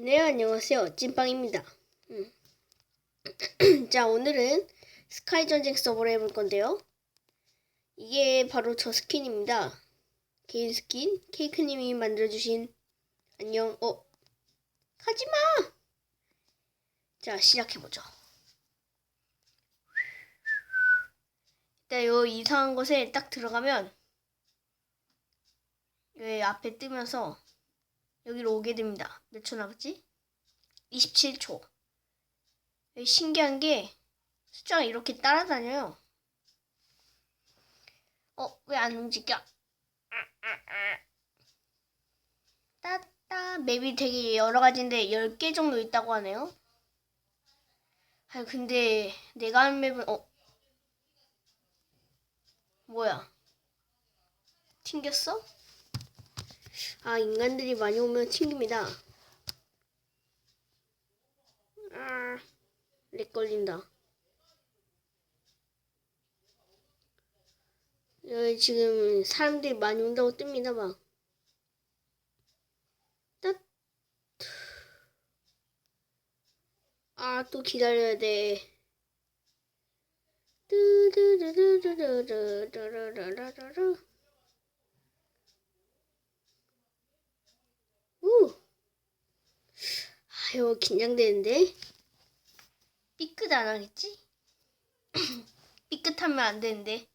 네, 안녕하세요. 찐빵입니다. 음. 자, 오늘은 스카이 전쟁 서버를 해볼 건데요. 이게 바로 저 스킨입니다. 개인 스킨. 케이크님이 만들어주신 안녕. 어, 가지마! 자, 시작해보죠. 일단 요 이상한 곳에 딱 들어가면 여기 앞에 뜨면서 여기로 오게 됩니다. 몇 초 남았지? 27초. 여기 신기한 게 숫자가 이렇게 따라다녀요. 어, 왜 안 움직여? 따따 맵이 되게 여러 가지인데 10개 정도 있다고 하네요. 아 근데 내가 하는 맵은 어 뭐야? 튕겼어? 아, 인간들이 많이 오면 튕깁니다. 아, 렉 걸린다. 여기 지금 사람들이 많이 온다고 뜹니다, 막. 따 아, 또 기다려야 돼. 뚜두두두두두두두두두두두. 우! 아, 이거 긴장되는데? 삐끗 안 하겠지? 삐끗하면 안 되는데.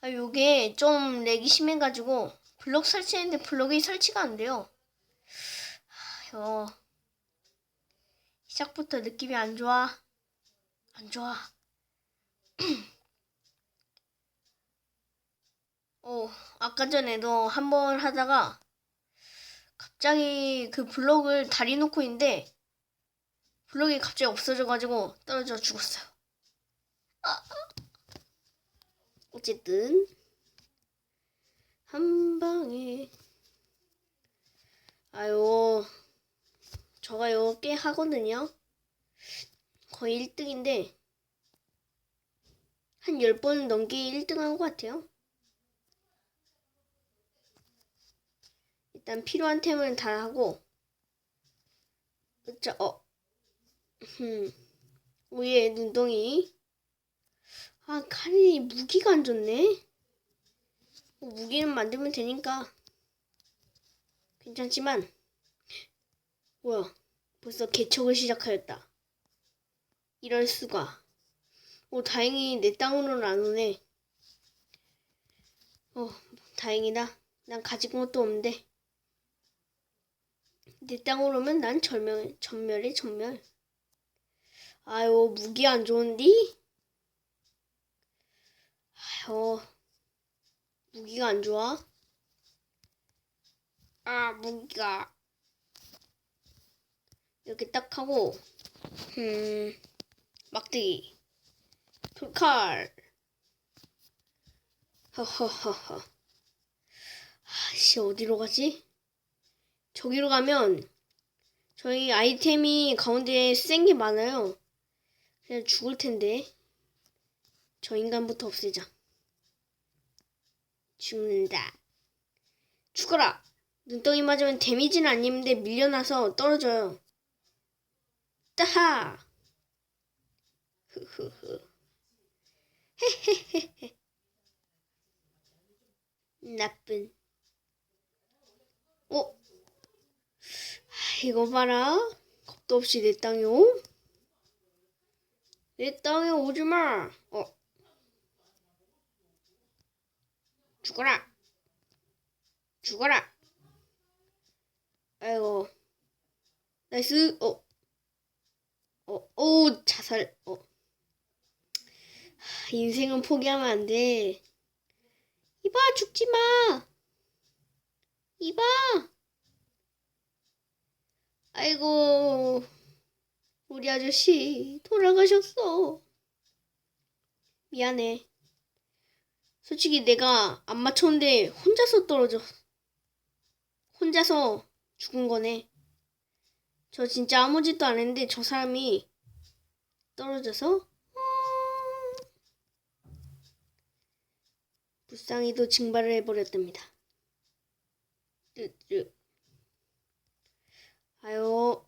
아, 요게 좀 렉이 심해가지고 블록 설치했는데 블록이 설치가 안 돼요. 아, 이거 시작부터 느낌이 안 좋아. 안 좋아. 어, 아까 전에도 한 번 하다가 갑자기 그 블록을 다리 놓고 있는데 블록이 갑자기 없어져가지고 떨어져 죽었어요. 어쨌든 한 방에 아유 저가 이거 꽤 하거든요. 거의 1등인데 한 10번 넘게 1등 한 것 같아요. 일단 필요한 템을 다 하고 자, 어, 흠, 위에 눈덩이. 아 칼이 무기가 안 좋네. 뭐 무기는 만들면 되니까. 괜찮지만 뭐야 벌써 개척을 시작하였다. 이럴 수가. 오 다행히 내 땅으로는 안 오네. 어 다행이다. 난 가지고 것도 없는데 내 땅으로 오면 난 절멸, 전멸에 전멸. 아유, 무기 안 좋은디? 아유, 무기가 안 좋아? 아, 무기가. 이렇게 딱 하고, 음, 막대기. 풀칼. 허허허허. 아씨, 어디로 가지? 저기로 가면 저희 아이템이 가운데에 센 게 많아요. 그냥 죽을 텐데. 저 인간부터 없애자. 죽는다. 죽어라! 눈덩이 맞으면 데미지는 안 입는데 밀려나서 떨어져요. 따하! 흐흐흐. 헤헤헤헤. 나쁜. 어? 이거 봐라. 겁도 없이 내 땅에 오? 내 땅에 오지 마. 어. 죽어라. 죽어라. 아이고. 나이스. 어. 어, 오, 자살. 어. 하, 인생은 포기하면 안 돼. 이봐, 죽지 마. 이봐. 아이고, 우리 아저씨 돌아가셨어. 미안해. 솔직히 내가 안 맞췄는데 혼자서 떨어져. 혼자서 죽은 거네. 저 진짜 아무 짓도 안 했는데 저 사람이 떨어져서 불쌍히도 증발을 해버렸답니다. 뜨뜨. 아유,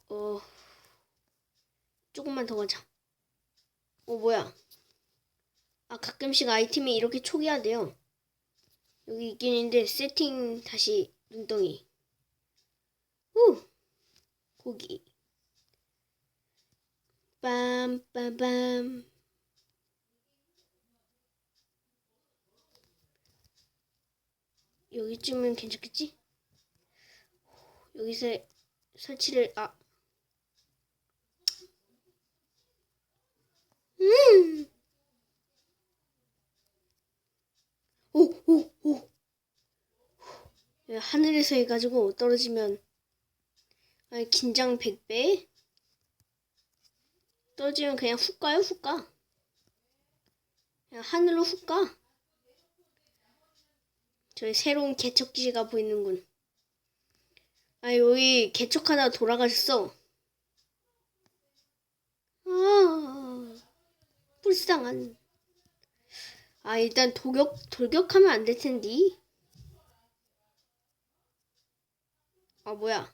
더 가자. 오, 뭐야. 아, 가끔씩 아이템이 이렇게 초기화돼요. 여기 있긴 있는데, 세팅 다시 눈덩이. 후! 고기. 빰빰빰. 여기쯤은 괜찮겠지? 여기서 설치를 아 음. 오, 오, 오. 하늘에서 해가지고 떨어지면 긴장 100배. 떨어지면 그냥 훅 가요, 훅 가. 그냥 하늘로 훅 가. 저희 새로운 개척기가 보이는군. 아, 여기 개척하다 돌아가셨어. 아, 불쌍한. 아, 일단 돌격, 돌격하면 안 될 텐데. 아, 뭐야.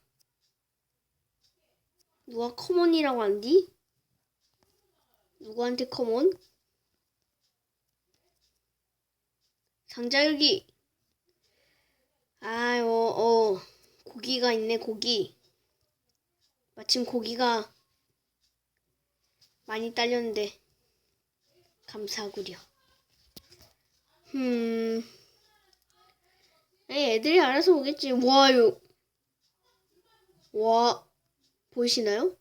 누가 커먼이라고 한디? 누구한테 커먼? 상자 여기. 아, 어, 어. 고기가 있네, 고기. 마침 고기가 많이 딸렸는데. 감사하구려. 음. 에이, 애들이 알아서 오겠지. 와, 요. 와. 보이시나요?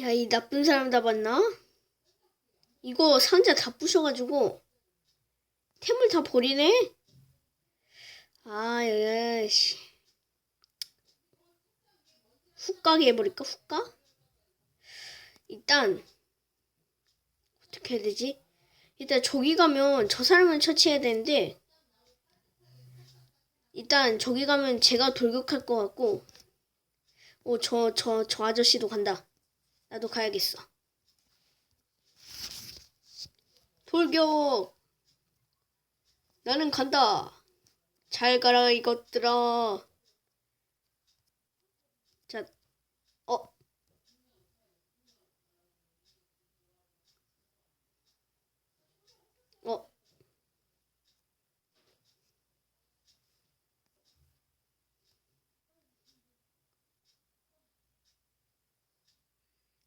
야, 이 나쁜 사람 다 봤나? 이거 상자 다 부셔가지고 템을 다 버리네? 아, 야씨. 훅 가게 해버릴까? 훅 가? 일단 어떻게 해야 되지? 일단 저기 가면 저 사람을 처치해야 되는데 일단 저기 가면 제가 돌격할 것 같고 오, 저, 저, 저 아저씨도 간다. 나도 가야겠어. 돌격! 나는 간다! 잘 가라, 이것들아. 자, 어. 어.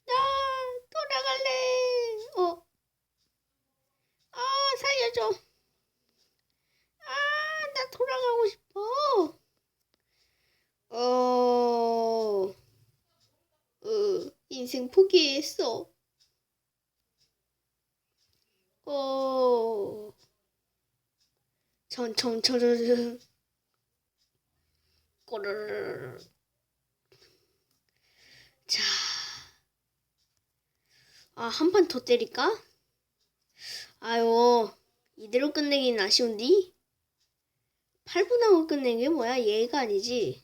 나 돌아갈래. 어. 아, 살려줘. 아, 나 돌아가고 싶어. 어, 어, 인생 포기했어. 어, 전, 전, 전, 전, 전. 꼬르르르. 자. 아, 한 판 더 때릴까? 아유, 이대로 끝내긴 아쉬운디? 8분 하고 끝낸 게 뭐야? 얘가 아니지.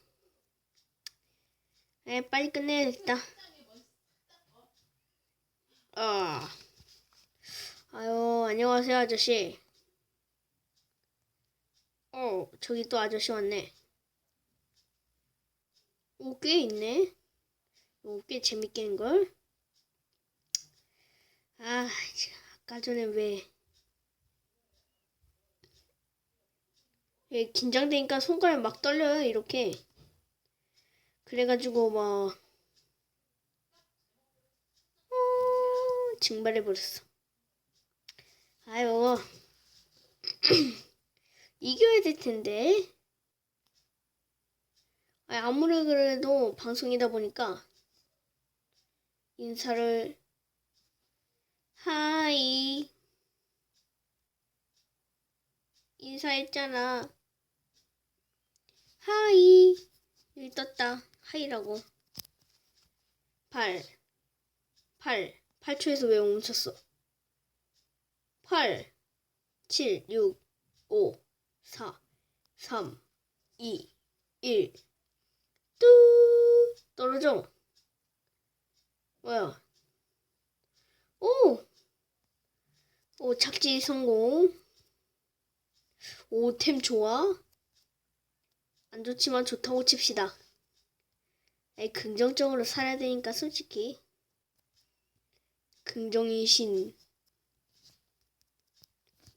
에, 빨리 끝내야겠다. 아. 아유, 안녕하세요, 아저씨. 어, 저기 또 아저씨 왔네. 오, 꽤 있네. 오, 꽤 재밌겠는걸? 아, 아까 전에 왜. 예, 긴장되니까 손가락 막 떨려요, 이렇게. 그래가지고, 막, 증발해버렸어. 아유, 이겨야 될 텐데. 아무리 그래도 방송이다 보니까, 인사를, 하이. 인사했잖아. 하이. 여기 떴다. 하이라고. 8. 8. 8초에서 왜 멈췄어? 8. 7, 6, 5, 4, 3, 2, 1. 뚜! 떨어져. 뭐야? 오! 오, 착지 성공. 오, 템 좋아? 안 좋지만 좋다고 칩시다. 에이, 긍정적으로 살아야 되니까, 솔직히. 긍정의 신.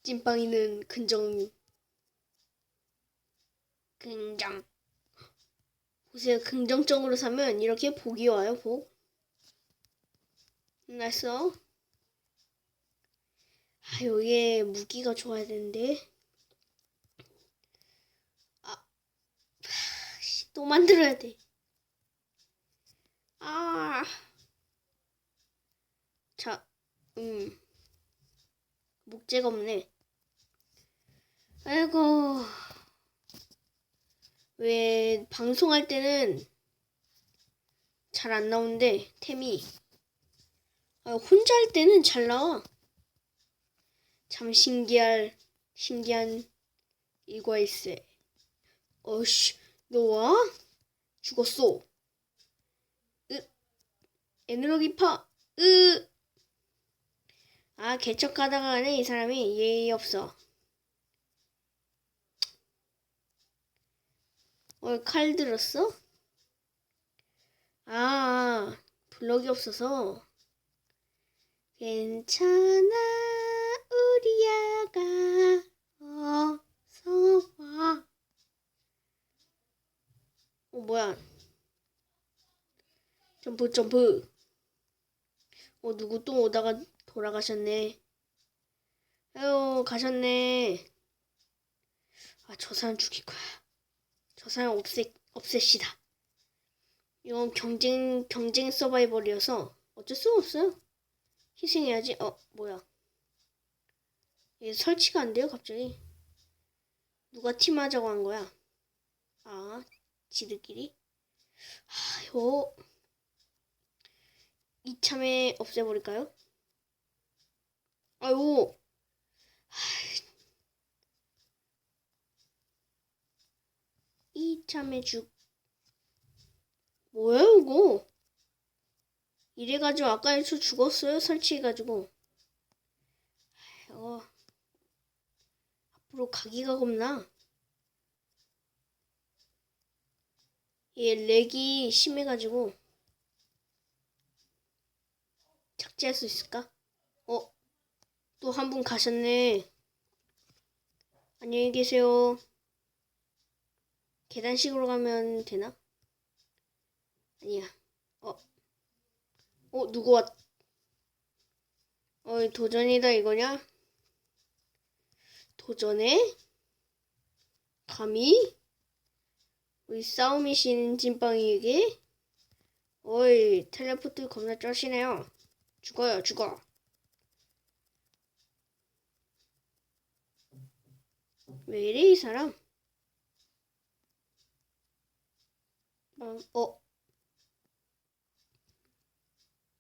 찐빵이는 긍정. 긍정. 보세요. 긍정적으로 사면 이렇게 복이 와요, 복. 났어? 아, 여기에 무기가 좋아야 되는데. 아, 하, 씨, 또 만들어야 돼. 아. 자, 음. 목재가 없네. 아이고. 왜 방송할 때는 잘 안 나오는데 템이 아, 혼자 할 때는 잘 나와. 참 신기할 신기한 일과일세. 어씨, 너 와? 죽었어. 으, 에너지파. 으. 아, 개척하다가는 이 사람이 예의 없어. 어, 칼 들었어? 아, 블럭이 없어서. 괜찮아, 우리 아가. 어서 와. 어, 뭐야. 점프, 점프. 어, 누구 또 오다가 돌아가셨네. 아유, 가셨네. 아, 저 사람 죽일 거야. 저 사람 없애, 없앱시다. 이건 경쟁, 경쟁 서바이벌이어서 어쩔 수가 없어요. 희생해야지. 어, 뭐야. 얘 설치가 안 돼요, 갑자기. 누가 팀하자고 한 거야? 아, 지들끼리? 아 요. 이참에 없애버릴까요? 아유. 이참에 죽. 뭐야, 이거? 이래가지고 아까 저 죽었어요, 설치해가지고. 어. 앞으로 가기가 겁나. 얘 렉이 심해가지고. 착지할 수 있을까? 어, 또 한 분 가셨네. 안녕히 계세요. 계단식으로 가면 되나? 아니야. 어, 어, 누구 왔? 어이, 도전이다 이거냐? 도전해? 감히? 우리 싸움이 신 찐빵이에게? 어이, 텔레포트 겁나 쩌시네요. 죽어요, 죽어. 왜 이래, 이 사람? 어, 어.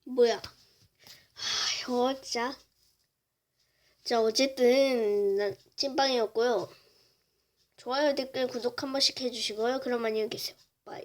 뭐야. 아, 이거 진짜. 자, 어쨌든, 난 찐빵이었고요. 좋아요, 댓글, 구독 한 번씩 해주시고요. 그럼 안녕히 계세요. 바이.